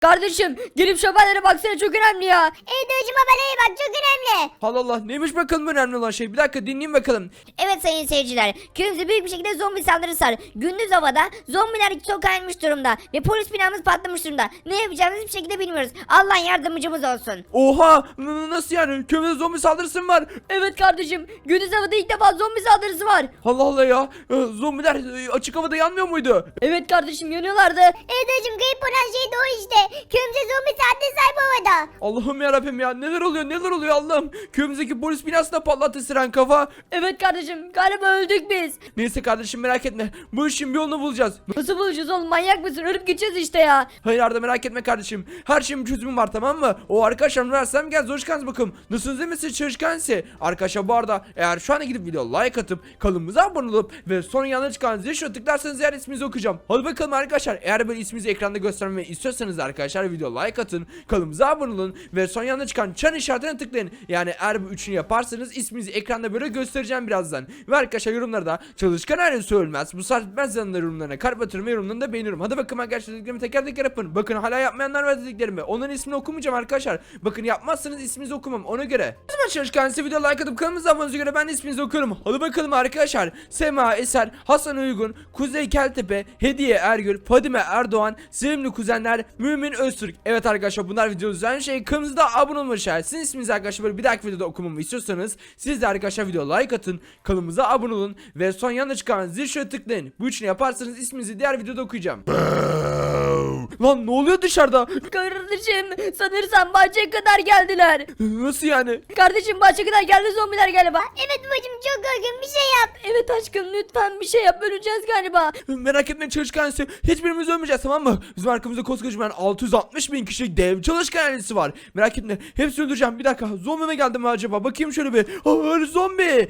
Kardeşim gelip haberlere baksana çok önemli ya. Evet dayıcım haberlere bak çok önemli. Allah Allah neymiş bakalım önemli olan şey. Bir dakika dinleyin bakalım. Evet sayın seyirciler. Köyümüzde büyük bir şekilde zombi saldırısı var. Gündüz havada zombiler sokağa inmiş durumda. Ve polis binamız patlamış durumda. Ne yapacağımızı hiçbir şekilde bilmiyoruz. Allah yardımcımız olsun. Oha n- nasıl yani? Köyümüzde zombi saldırısı mı var? Evet kardeşim. Gündüz havada ilk defa zombi saldırısı var. Allah Allah ya. Ee, Zombiler e, açık havada yanmıyor muydu? Evet kardeşim yanıyorlardı. Evet dayıcım kayıp olan şey doğru işte. Köyümüze zombi saatte sahip havada. Allah'ım yarabbim ya neler oluyor neler oluyor Allah'ım. Köyümüzdeki polis binasına patlattı siren kafa. Evet kardeşim galiba öldük biz. Neyse kardeşim merak etme. Bu işin bir yolunu bulacağız. Nasıl bulacağız oğlum manyak mısın? Ölüp gideceğiz işte ya. Hayır Arda merak etme kardeşim. Her şeyin bir çözümü var tamam mı? O arkadaşlar versem gel çalışkanız bakalım. Nasılsınız değil misiniz çalışkansı? Arkadaşlar bu arada eğer şu anda gidip video like atıp kanalımıza abone olup ve son yanına çıkan zil şuna tıklarsanız eğer isminizi okuyacağım. Hadi bakalım arkadaşlar eğer böyle isminizi ekranda göstermeyi istiyorsanız arkadaşlar video like atın. Kanalımıza abone olun ve son yanına çıkan çan işaretine tıklayın. Yani eğer bu üçünü yaparsanız isminizi ekranda böyle göstereceğim birazdan. Ve arkadaşlar yorumlarda çalışkan ailesi ölmez. Bu saat ben de yorumlarına kalp atıyorum ve yorumlarını da beğeniyorum. Hadi bakın arkadaşlar dediklerimi teker teker yapın. Bakın hala yapmayanlar var dediklerimi. Onların ismini okumayacağım arkadaşlar. Bakın yapmazsanız isminizi okumam ona göre. O zaman çalışkan size video like atıp kanalımıza abone göre ben isminizi okuyorum. Hadi bakalım arkadaşlar. Sema Eser, Hasan Uygun, Kuzey Keltepe, Hediye Ergül, Fadime Erdoğan, Sevimli Kuzenler, Mümin Öztürk. Evet arkadaşlar bunlar video düzen şey. Kanalımıza abone olmayı şayet. Sizin isminizi arkadaşlar böyle bir dahaki videoda okumamı istiyorsanız siz de arkadaşlar video like atın. Kanalımıza abone olun ve son yanında çıkan zil şöyle tıklayın. Bu üçünü yaparsanız isminizi diğer videoda okuyacağım. Lan ne oluyor dışarıda? Kardeşim sanırsam bahçeye kadar geldiler. Nasıl yani? Kardeşim bahçeye kadar geldi zombiler galiba. Evet babacım çok korkun bir şey yap. Evet aşkım lütfen bir şey yap öleceğiz galiba. Merak etmeyin çalışkan. Hiçbirimiz ölmeyeceğiz tamam mı? Bizim arkamızda koskocaman 660 bin kişilik dev çalışkan ailesi var. Merak etme. Hepsini öldüreceğim. Bir dakika. Zombi mi geldi mi acaba? Bakayım şöyle bir. Aa, zombi.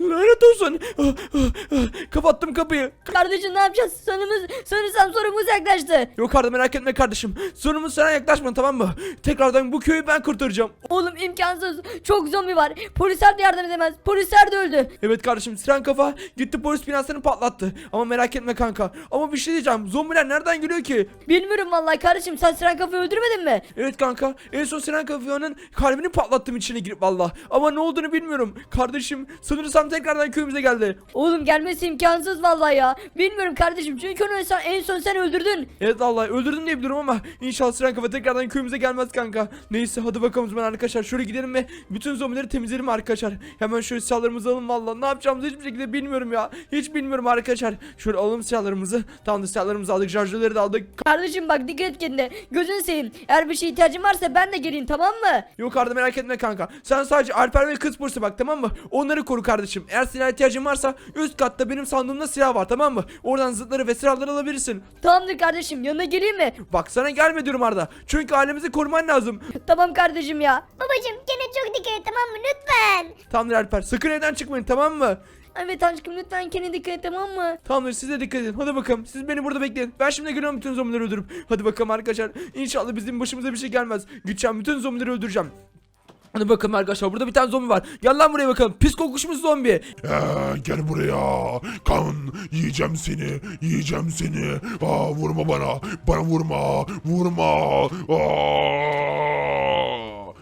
Lanet olsun. Ah, ah, ah. Kapattım kapıyı. Kardeşim ne yapacağız? Sanımız, sanırsam sorumuz yaklaştı. Yok Arda merak etme kardeşim. Sonumuz sana yaklaşma tamam mı? Tekrardan bu köyü ben kurtaracağım. Oğlum imkansız. Çok zombi var. Polisler de yardım edemez. Polisler de öldü. Evet kardeşim siren kafa gitti polis binasını patlattı. Ama merak etme kanka. Ama bir şey diyeceğim. Zombiler nereden geliyor ki? Bilmiyorum vallahi kardeşim sen Siren kafayı öldürmedin mi? Evet kanka en son Sinan Kafiyon'un kalbini patlattım içine girip valla. Ama ne olduğunu bilmiyorum. Kardeşim sanırsam tekrardan köyümüze geldi. Oğlum gelmesi imkansız vallahi ya. Bilmiyorum kardeşim çünkü onu en son, en son sen öldürdün. Evet vallahi öldürdüm diye biliyorum ama inşallah Sinan Kafa tekrardan köyümüze gelmez kanka. Neyse hadi bakalım zaman arkadaşlar şöyle gidelim ve bütün zombileri temizleyelim arkadaşlar. Hemen şöyle silahlarımızı alalım valla. Ne yapacağımızı hiçbir şekilde bilmiyorum ya. Hiç bilmiyorum arkadaşlar. Şöyle alalım silahlarımızı. Tamam da silahlarımızı aldık. Şarjörleri de aldık. Kardeşim bak dikkat et kendine. Gözünü seveyim. Eğer bir şeye ihtiyacın varsa ben de geleyim tamam mı? Yok Arda merak etme kanka. Sen sadece Alper ve kız polisi bak tamam mı? Onları koru kardeşim. Eğer silah ihtiyacın varsa üst katta benim sandığımda silah var tamam mı? Oradan zıtları ve silahları alabilirsin. Tamamdır kardeşim yanına geleyim mi? Bak sana gelme diyorum Arda. Çünkü ailemizi koruman lazım. Tamam kardeşim ya. Babacım gene çok dikkat et tamam mı lütfen. Tamamdır Alper. Sakın evden çıkmayın tamam mı? Evet aşkım lütfen kendine dikkat et tamam mı? Tamamdır siz de dikkat edin. Hadi bakalım. Siz beni burada bekleyin. Ben şimdi geliyorum bütün zombileri öldürüp. Hadi bakalım arkadaşlar. İnşallah bizim başımıza bir şey gelmez. Gideceğim bütün zombileri öldüreceğim. Hadi bakalım arkadaşlar burada bir tane zombi var. Gel lan buraya bakalım. Pis kokuşmuş zombi. Ee, gel buraya. Kan yiyeceğim seni. Yiyeceğim seni. Aa, vurma bana. Bana vurma. Vurma. Aa.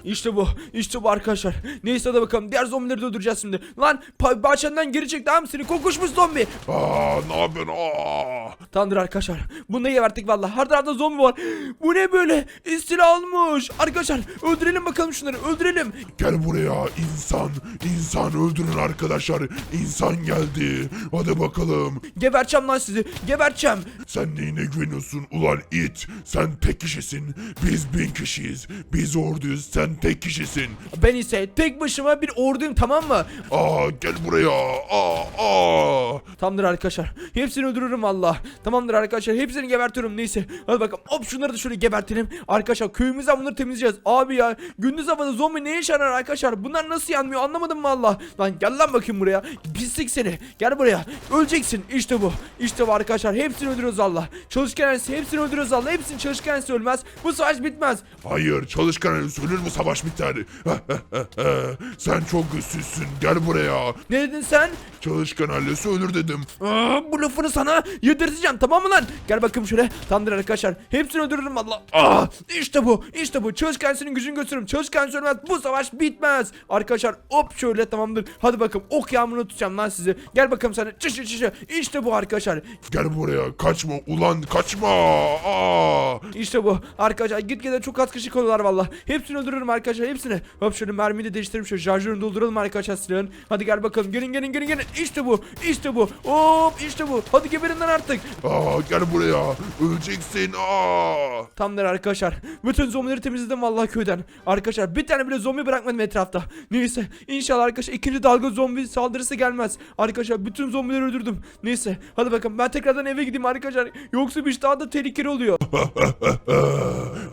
İşte bu. İşte bu arkadaşlar. Neyse hadi bakalım. Diğer zombileri de öldüreceğiz şimdi. Lan bahçenden geri çek tamam seni kokuşmuş zombi. Aa, ne yapıyorsun? Aa. Tamamdır arkadaşlar. Bunu da geberttik valla. Her tarafta zombi var. Bu ne böyle? İstila almış. Arkadaşlar öldürelim bakalım şunları. Öldürelim. Gel buraya insan. İnsan öldürün arkadaşlar. İnsan geldi. Hadi bakalım. Geberteceğim lan sizi. Geberteceğim. Sen neyine güveniyorsun ulan it? Sen tek kişisin. Biz bin kişiyiz. Biz orduyuz. Sen tek kişisin. Ben ise tek başıma bir orduyum tamam mı? Aa gel buraya. Aa aa. Tamamdır arkadaşlar. Hepsini öldürürüm valla. Tamamdır arkadaşlar. Hepsini gebertiyorum neyse. Hadi bakalım. Hop şunları da şöyle gebertelim. Arkadaşlar köyümüzden bunları temizleyeceğiz. Abi ya gündüz havada zombi ne yarar arkadaşlar? Bunlar nasıl yanmıyor anlamadım valla. Lan gel lan bakayım buraya. Pislik seni. Gel buraya. Öleceksin. İşte bu. İşte bu arkadaşlar. Hepsini öldürüyoruz valla. Çalışkan hepsini öldürüyoruz valla. Hepsini çalışkan ölmez. Bu savaş bitmez. Hayır çalışkan ölür mü savaş biter. Sen çok güçsüzsün. Gel buraya. Ne dedin sen? Çalışkan ailesi ölür dedim. Aa, bu lafını sana yedirteceğim tamam mı lan? Gel bakayım şöyle. Tamamdır arkadaşlar. Hepsini öldürürüm valla. Aa, işte bu. işte bu. Çalışkan senin gücünü götürürüm. Çalışkan ölmez. Bu savaş bitmez. Arkadaşlar hop şöyle tamamdır. Hadi bakalım. Ok yağmurunu tutacağım lan sizi. Gel bakalım sana. Çışı çışı. İşte bu arkadaşlar. Gel buraya. Kaçma ulan kaçma. Aa! İşte bu. Arkadaşlar gitgide çok az kişi oluyorlar valla. Hepsini öldürürüm arkadaşlar. Hepsini. Hop şöyle mermiyi de değiştirelim. Şöyle şarjörünü dolduralım arkadaşlar silahın. Hadi gel bakalım. Gelin gelin gelin gelin. İşte bu. İşte bu. Hop işte bu. Hadi geberin lan artık. Aa, gel buraya. Öleceksin. Aa! Tamamdır arkadaşlar. Bütün zombileri temizledim vallahi köyden. Arkadaşlar bir tane bile zombi bırakmadım etrafta. Neyse inşallah arkadaşlar ikinci dalga zombi saldırısı gelmez. Arkadaşlar bütün zombileri öldürdüm. Neyse hadi bakalım ben tekrardan eve gideyim arkadaşlar. Yoksa bir iş daha da tehlikeli oluyor.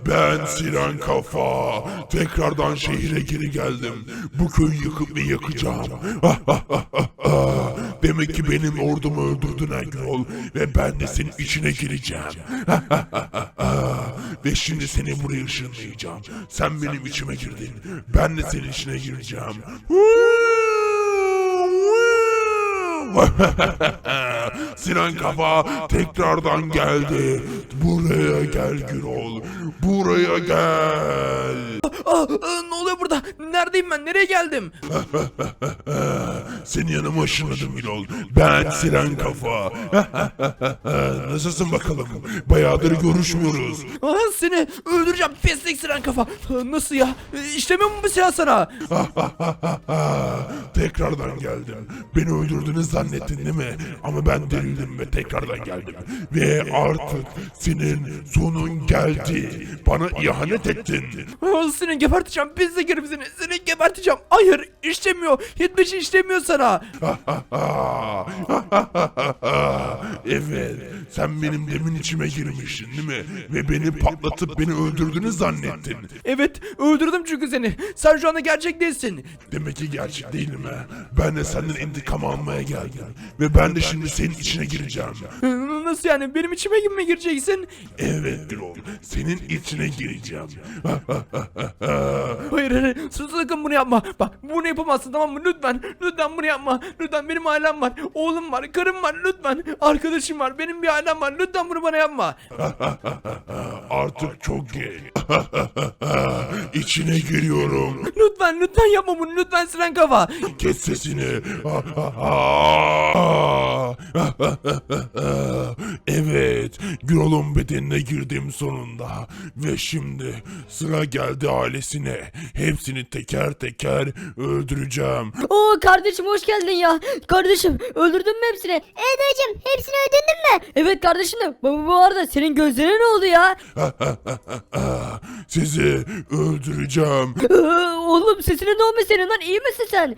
Ben Siren Kafa. Tekrardan şehire geri geldim. Bu köyü yıkıp ve yakacağım. Demek ki benim ordumu öldürdün Ergol. Ve ben de senin içine gireceğim. ve şimdi seni buraya ışınlayacağım. Sen benim içime girdin. Ben de senin içine gireceğim. Sinan Kafa tekrardan geldi. Buraya gel Gürol. Buraya gel. Aa, aa, ne oluyor burada? Neredeyim ben? Nereye geldim? Seni yanıma ışınladım Gürol. Ben Sinan Kafa. Nasılsın bakalım? Bayağıdır görüşmüyoruz. Aa, seni öldüreceğim pislik siren kafa. Aa, Nasıl ya? E, İşlemiyor mu bu silah sana? tekrardan geldim. Beni öldürdüğünü zannettin değil mi? Ama ben dirildim ve tekrardan geldim. Ve artık senin sonun geldi. Bana ihanet ettin. Aa, Seni geberteceğim pislik herif seni. Geberteceğim. Hayır işlemiyor. Hiçbir şey işlemiyor sana. evet, sen benim demin içime girmişsin değil mi? Ve beni patlatıp beni öldürdüğünü zannettin. Evet öldürdüm çünkü seni. Sen şu anda gerçek değilsin. Demek ki gerçek değilim ha. Ben de senden intikam almaya geldim. Ve ben de şimdi senin içine gireceğim. Nasıl yani? Benim içime mi gireceksin? Evet Gürol, senin içine gireceğim. Hayır hayır sus- sakın bunu yapma. Bak bunu yapamazsın tamam mı? Lütfen. Lütfen bunu yapma. Lütfen benim ailem var. Oğlum var. Karım var. Lütfen. Arkadaşım var. Benim bir ailem var. Lütfen bunu bana yapma. Artık çok geç. içine giriyorum. Lütfen lütfen yapma bunu. Lütfen Siren Kafa. Kes sesini. evet, Gürol'un bedenine girdim sonunda. Ve şimdi sıra geldi ailesine. Hepsini teker teker öldüreceğim. Oo kardeşim hoş geldin ya. Kardeşim öldürdün mü hepsini? Evet hocam hepsini öldürdün mü? Evet kardeşim de bu, bu arada senin gözlerine ne oldu ya? Sizi öldüreceğim. Ee, oğlum sesine ne olmuş senin lan iyi misin sen?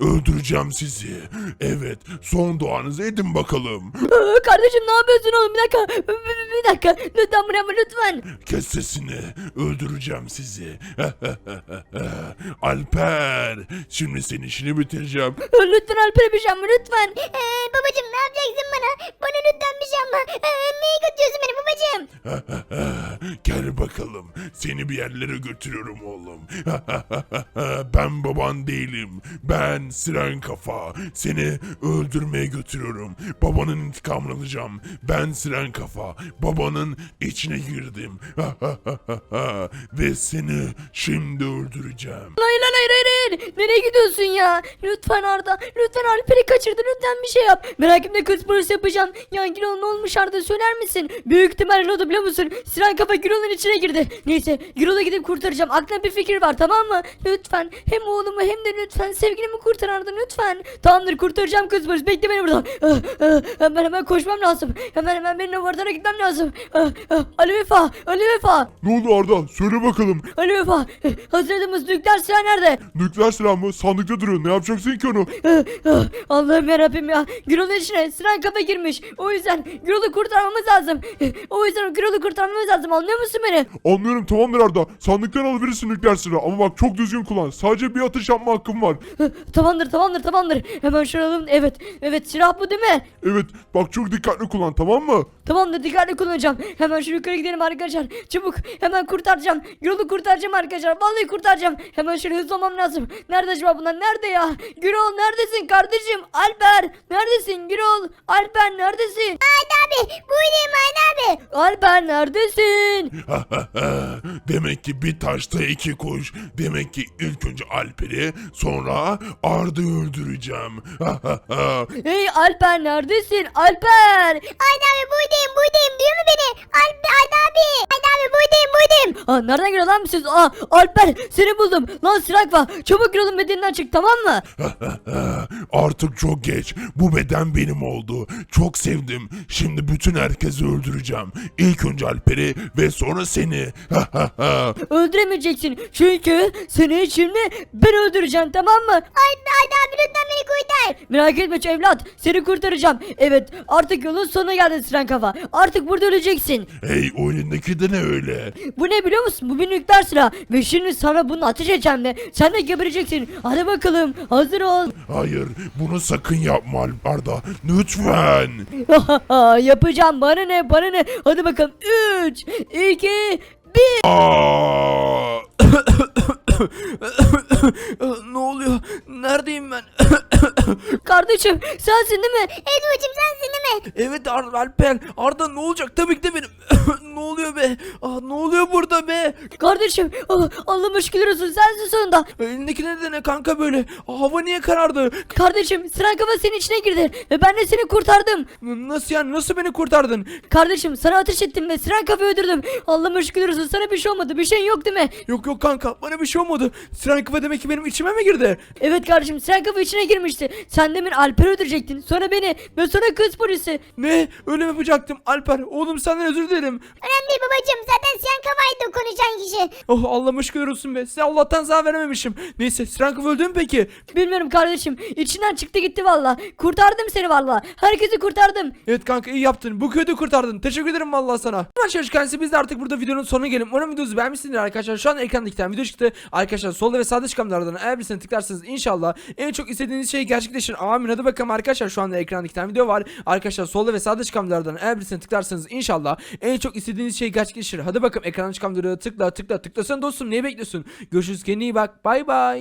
öldüreceğim sizi. Evet, son duanızı edin bakalım. Ee, kardeşim ne yapıyorsun oğlum bir dakika. Bir, bir- dakika lütfen buraya lütfen. Kes sesini. Öldüreceğim sizi. Alper, şimdi senin işini bitireceğim. Ee, Lütfen Alper'e bir şey yapma lütfen. Ee, babacım ne yapacaksın bana? Bana lütfen bir şey yapma. Ee, neye götürüyorsun beni babacım? Gel bakalım. Seni bir yerlere götürüyorum oğlum. ben baban değilim. Ben Siren Kafa. Seni öldürmeye götürüyorum. Babanın intikamını alacağım. Ben Siren Kafa. Babanın içine girdim. Ve seni şimdi öldüreceğim. Hayır lan hayır hayır hayır. Nereye gidiyorsun ya? Lütfen Arda. Lütfen Alper'i kaçırdı. Lütfen bir şey yap. Merak etme kız polisi yapacağım. Ya Gürol ne olmuş Arda söyler misin? Büyük ihtimalle ne oldu biliyor musun? Siren kafa Gürol'un içine girdi. Neyse Gürol'a gidip kurtaracağım. Aklımda bir fikir var tamam mı? Lütfen. Hem oğlumu hem de lütfen sevgilimi kurtar Arda lütfen. Tamamdır kurtaracağım kız polis. Bekle beni burada. Ah, ah, Hemen hemen koşmam lazım. Hemen hemen benim lavardana gitmem lazım. Ah, ah, Ali Vefa. Ali Vefa. Ne oldu Arda? Söyle bakalım. Ali Vefa. Hazırladığımız nükleer silah nerede? Nükleer Nükleer silah mı? Sandıkta duruyor. Ne yapacaksın ki onu? Ah, Allah'ım yarabbim ya. Gürol'un içine siren kafa girmiş. O yüzden Gürol'u kurtarmamız lazım. O yüzden Gürol'u kurtarmamız lazım. Anlıyor musun beni? Anlıyorum tamamdır Arda. Sandıktan alabilirsin nükleer silah. Ama bak çok düzgün kullan. Sadece bir atış yapma hakkım var. Tamamdır tamamdır tamamdır. Hemen şunu alalım. Evet. Evet silah bu değil mi? Evet bak çok dikkatli kullan tamam mı? Tamamdır dikkatli kullanacağım. Hemen şu yukarı gidelim arkadaşlar. Çabuk hemen kurtaracağım. Gürol'u kurtaracağım arkadaşlar. Vallahi kurtaracağım. Hemen şöyle hızlı olmam lazım. Nerede acaba bunlar? Nerede ya? Gürol neredesin kardeşim? Alper neredesin? Gürol Alper neredesin? Arda abi buradayım Arda abi. Alper neredesin? Demek ki bir taşta iki kuş. Demek ki ilk önce Alper'i sonra Arda'yı öldüreceğim. Hey Alper neredesin? Alper! Arda abi buradayım buradayım duyuyor mu beni? Arda, Arda abi. Arda abi buradayım buradayım. Aa, nereden geliyor lan ses? Aa, Alper seni buldum. Lan Sirakva çabuk Gürol'un bedeninden çık tamam mı? Artık çok geç. Bu beden benim oldu. Çok sevdim. Şimdi bütün herkesi öldüreceğim. İlk önce Alper'i ve sonra seni. Öldüremeyeceksin. Çünkü seni şimdi ben öldüreceğim tamam mı? Arda, Arda abi lütfen beni kurtar. Merak etme evlat. Seni kurtaracağım. Evet artık yolun sonuna geldin Siren Kafa. Artık burada öleceksin. hey o elindeki de ne öyle? Bu ne biliyor musun? Bu bir nükleer silah. Ve şimdi sana bunu ateş edeceğim de sen de gebereceksin. Hadi bakalım hazır ol. Hayır bunu sakın yapma Arda. Lütfen. Yapacağım bana ne bana ne. Hadi bakalım 3, 2, 1. Aa! ne oluyor? Neredeyim ben? Kardeşim sensin değil mi? Edward'cığım sensin değil mi? evet Ar Alper. Arda ne olacak? Tabii ki de benim. ne oluyor be? Ah, ne oluyor burada be? Kardeşim oh, Allah'ıma şükürler olsun sensin sonunda. Elindeki ne de ne kanka böyle? Ah, hava niye karardı? Kardeşim sıran kafa senin içine girdi ve ben de seni kurtardım. Nasıl yani? Nasıl beni kurtardın? Kardeşim sana ateş ettim ve sıran kafayı öldürdüm. Allah'ıma şükürler olsun sana bir şey olmadı bir şeyin yok değil mi? Yok yok kanka bana bir şey olmadı. Siren kafa demek ki benim içime mi girdi? Evet kardeşim sıran kafa içine girmişti. Sen demin Alper'i öldürecektin sonra beni ve sonra kız polisi. Ne? Öyle mi yapacaktım? Alper oğlum senden özür dilerim. Önemli değil babacığım zaten sen kafaydı konuşan kişi. Oh Allah'ıma şükürler olsun be. Size Allah'tan zarar verememişim. Neyse Siren kafa öldü mü peki? Bilmiyorum kardeşim içinden çıktı gitti valla. Kurtardım seni valla. Herkesi kurtardım. Evet kanka iyi yaptın. Bu köyde kurtardın. Teşekkür ederim vallahi sana. Arkadaşlar kendisi biz de artık burada videonun sonuna gelelim. Umarım videonuzu beğenmişsinizdir arkadaşlar. Şu an ekranda iki tane video çıktı. Arkadaşlar solda ve sağda çıkan videolardan eğer birisine tıklarsanız inşallah en çok istediğiniz şey gerçekleşir. Amin hadi bakalım arkadaşlar. Şu anda ekranda iki tane video var. Arkadaşlar solda ve sağda çıkan videolardan eğer birisine tıklarsanız inşallah en çok istediğiniz şey gerçekleşir. Hadi bakalım ekranda çıkan videoya tıkla tıkla tıklasana dostum. Niye bekliyorsun? Görüşürüz kendine iyi bak. Bay bay.